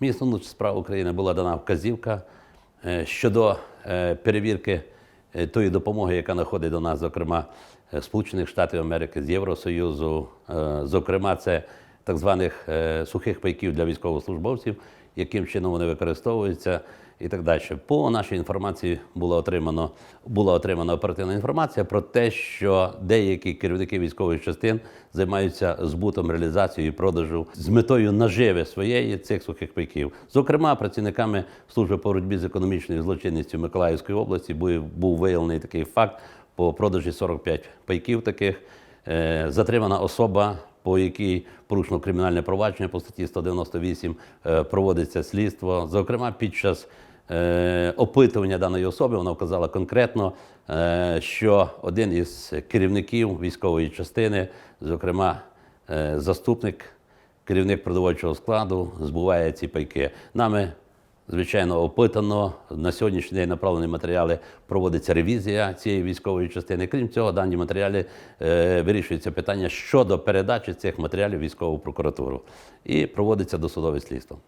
Міністру внутрішніх справ України була дана вказівка е, щодо е, перевірки е, тої допомоги, яка надходить до нас, зокрема Сполучених Штатів Америки, з Євросоюзу. Зокрема, це так званих сухих пайків для військовослужбовців, яким чином вони використовуються і так далі. По нашій інформації було отримано, була отримана оперативна інформація про те, що деякі керівники військових частин займаються збутом, реалізацією і продажу з метою наживи своєї цих сухих пайків. Зокрема, працівниками служби по боротьбі з економічною злочинністю Миколаївської області був, був виявлений такий факт по продажі 45 пайків таких. Е, Затримана особа, по якій порушено кримінальне провадження по статті 198, е, проводиться слідство. Зокрема, під час е, опитування даної особи вона вказала конкретно, е, що один із керівників військової частини, зокрема заступник, керівник продовольчого складу, збуває ці пайки. Нами Звичайно, опитано на сьогоднішній день направлені матеріали. Проводиться ревізія цієї військової частини. Крім цього, дані матеріали е, вирішується питання щодо передачі цих матеріалів військову прокуратуру і проводиться досудове слідство.